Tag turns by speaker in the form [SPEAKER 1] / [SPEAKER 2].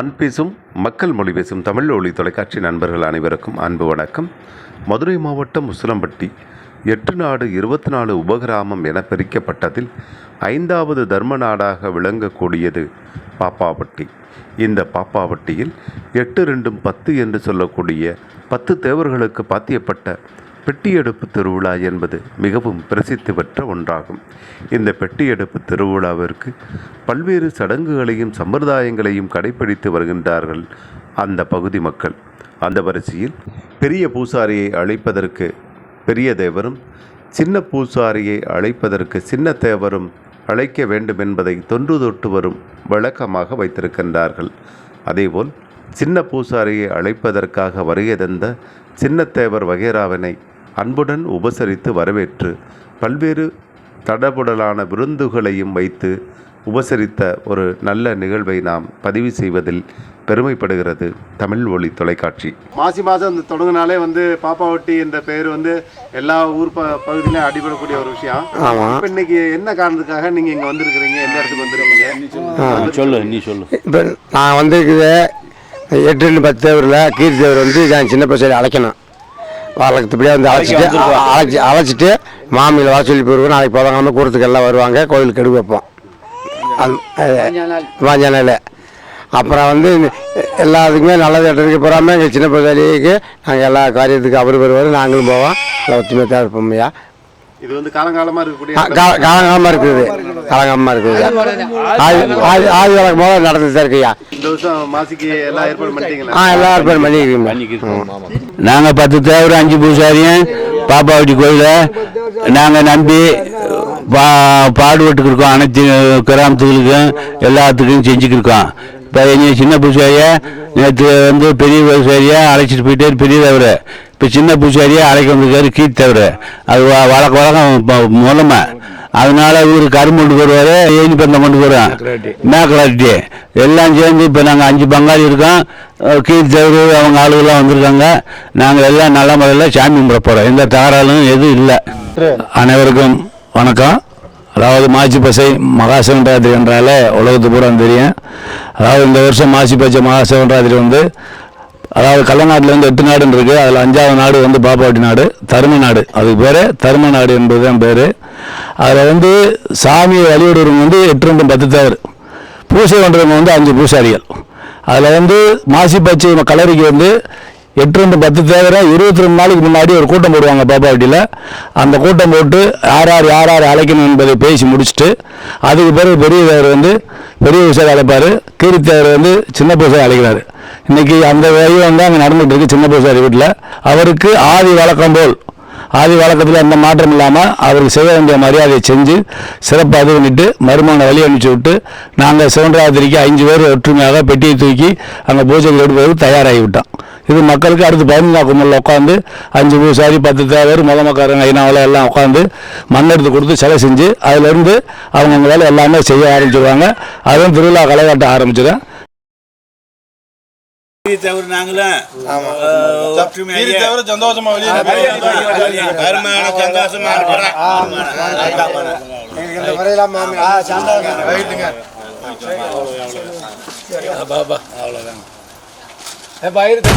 [SPEAKER 1] மண் பேசும் மக்கள் மொழி பேசும் தமிழ் ஒளி தொலைக்காட்சி நண்பர்கள் அனைவருக்கும் அன்பு வணக்கம். மதுரை மாவட்டம் உசிலம்பட்டி எட்டு நாடு இருபத்தி நாலு உபகிராமம் என பிரிக்கப்பட்டதில் ஐந்தாவது தர்ம நாடாக விளங்கக்கூடியது பாப்பாவட்டி. இந்த பாப்பாவட்டியில் எட்டு ரெண்டும் பத்து என்று சொல்லக்கூடிய பத்து தேவர்களுக்கு பாத்தியப்பட்ட பெட்டியெடுப்பு திருவிழா என்பது மிகவும் பிரசித்தி பெற்ற ஒன்றாகும். இந்த பெட்டியெடுப்பு திருவிழாவிற்கு பல்வேறு சடங்குகளையும் சம்பிரதாயங்களையும் கடைபிடித்து வருகின்றார்கள் அந்த பகுதி மக்கள். அந்த வரிசையில் பெரிய பூசாரியை அழைப்பதற்கு பெரிய தேவரும் சின்ன பூசாரியை அழைப்பதற்கு சின்ன தேவரும் அழைக்க வேண்டும் என்பதை தொன்று தொட்டு வரும் வழக்கமாக வைத்திருக்கின்றார்கள். அதேபோல் சின்ன பூசாரியை அழைப்பதற்காக வருகை தந்த சின்னத்தேவர் வகேராவினை அன்புடன் உபசரித்து வரவேற்று பல்வேறு தடபுடலான விருந்துகளையும் வைத்து உபசரித்த ஒரு நல்ல நிகழ்வை நாம் பதிவு செய்வதில் பெருமைப்படுகிறது தமிழ் ஒளி தொலைக்காட்சி.
[SPEAKER 2] மாசி மாதம் இந்த தொடங்கினாலே வந்து பாப்பாவட்டி என்ற பெயர் வந்து எல்லா ஊர் ப பகுதியிலும் அடிபடக்கூடிய ஒரு விஷயம்.
[SPEAKER 3] ஆமாம்
[SPEAKER 2] இப்போ இன்னைக்கு என்ன காரணத்துக்காக நீங்கள் இங்கே வந்திருக்கிறீங்க? எந்த இடத்துக்கு வந்திருக்கீங்க?
[SPEAKER 4] சொல்லு. நீ சொல்லு
[SPEAKER 3] இப்போ நான் வந்திருக்குது எட்டு ரெண்டு பத்து தேவரில் கீர்த்தி தேவர் வந்து நான் சின்ன பசங்க அழைக்கணும். வழக்கத்துப்படியே வந்து அழைச்சிட்டு அழைச்சி அழைச்சிட்டு மாமியில் வர சொல்லி போயிருவோம் நாளைக்கு புதன்கிழமை கூட்டத்துக்கு எல்லாம் வருவாங்க. கோயிலுக்கு கெடு வைப்போம். அது நாள் அப்புறம் வந்து எல்லாத்துக்குமே நல்லது இடத்துக்கு போகாமல் எங்கள் சின்ன பசாரிக்கு நாங்கள் எல்லா காரியத்துக்கு அவர் வருவார். நாங்களும் போவோம். எல்லாம் ஒத்துமையாக
[SPEAKER 2] இது வந்து காலங்காலமாக இருக்கக்கூடிய
[SPEAKER 3] காலங்காலமாக இருக்குது. காலங்காலமாக இருக்குது. ஆதி ஆதி வழக்கம் போல நடந்துட்டு தான் இருக்குய்யா
[SPEAKER 2] இந்த வருஷம் மாசிக்கு எல்லா ஏற்பாடும் பண்ணிட்டீங்களா?
[SPEAKER 3] ஆ எல்லா ஏற்பாடும் பண்ணிக்கிறீங்க
[SPEAKER 4] நாங்கள் பத்து தேவர் அஞ்சு பூசாரியும் பாப்பாவட்டி கோயிலை. நாங்கள் நம்பி பா பாடுபட்டுக்கு இருக்கோம் அனைத்து கிராமத்துகளுக்கும் எல்லாத்துக்கும் செஞ்சுக்கிருக்கோம். இப்போ எங்கள் சின்ன பூசாரியை நேற்று வந்து பெரிய பூசாரியை அழைச்சிட்டு போயிட்டாரு பெரிய தேவர் இப்போ சின்ன பூசாரியை அழைக்க வந்திருக்காரு கீழ் தேவர் அது வழக்க வழக்கம் முதலமை அதனால இவர் கரும்பு கொண்டு வருவார் ஏனி பந்தம் கொண்டு வருவோம் மேக்கலாட்டி. எல்லாம் சேர்ந்து இப்போ நாங்கள் அஞ்சு பங்காளி இருக்கோம். கீழ் தேவர் அவங்க ஆளுகள்லாம் வந்திருக்காங்க. நாங்கள் எல்லாம் நல்ல முறையில் சாமி கும்பிட போகிறோம் எந்த தகராறும் எதுவும் இல்லை. அனைவருக்கும் வணக்கம். அதாவது மாசி பசை மகாசிவராத்திரி என்றாலே உலகத்து பூரா தெரியும். அதாவது இந்த வருஷம் மாசி பச்சை மகாசிவராத்திரி வந்து அதாவது கள்ளநாட்டில் வந்து எட்டு நாடுன்னு இருக்குது அதில் அஞ்சாவது நாடு வந்து பாப்பாட்டி நாடு தரும நாடு. அதுக்கு பேர் தரும நாடு என்பது தான் பேர். அதில் வந்து சாமியை வழிபடுறவங்க வந்து எட்டு ரெண்டு பத்து தேவர் பூசை பண்ணுறவங்க வந்து அஞ்சு பூசாரிகள். அதில் வந்து மாசி பச்சை கலரிக்கு வந்து எட்டு ரெண்டு பத்து தேவரை இருபத்தி ரெண்டு நாளைக்கு முன்னாடி ஒரு கூட்டம் போடுவாங்க பாப்பாவட்டியில் அந்த கூட்டம் போட்டு யார் யார் யார் யார் அழைக்கணும் என்பதை பேசி முடிச்சுட்டு அதுக்கு பிறகு பெரிய தேவர் வந்து பெரிய பூசாரி அழைப்பார். கீரி தேவர் வந்து சின்ன பூசாரி அழைக்கிறார். இன்றைக்கி அந்த வேலையும் வந்து அங்கே நடந்துகிட்டு இருக்கு சின்ன பூசாரி வீட்டில். அவருக்கு ஆதி வழக்கம் போல் ஆதி வழக்கத்தில் எந்த மாற்றம் இல்லாமல் அவருக்கு செய்ய வேண்டிய மரியாதையை செஞ்சு சிறப்பாக இது பண்ணிட்டு மருமகனை வழி அனுப்பிச்சு விட்டு நாங்கள் சிவன்ராத்திரிக்கு அஞ்சு பேர் ஒற்றுமையாக பெட்டியை தூக்கி அங்கே பூஜைக்கு எடுப்பதற்கு தயாராகி விட்டோம் இது மக்களுக்கு அடுத்து பதினஞ்சா கும்பலில் உட்காந்து அஞ்சு பூசாரி பத்து தேவர் முத மக்காரங்க ஐநாவில் எல்லாம் உட்காந்து மண் எடுத்து கொடுத்து சிலை செஞ்சு அதிலிருந்து அவங்க வேலை எல்லாமே செய்ய ஆரம்பிச்சிருவாங்க. அதுவும் திருவிழா களையாட்ட ஆரம்பிச்சிடும்
[SPEAKER 5] தவிர நாங்களும்
[SPEAKER 2] சந்தோஷமா
[SPEAKER 5] É bayır dedi.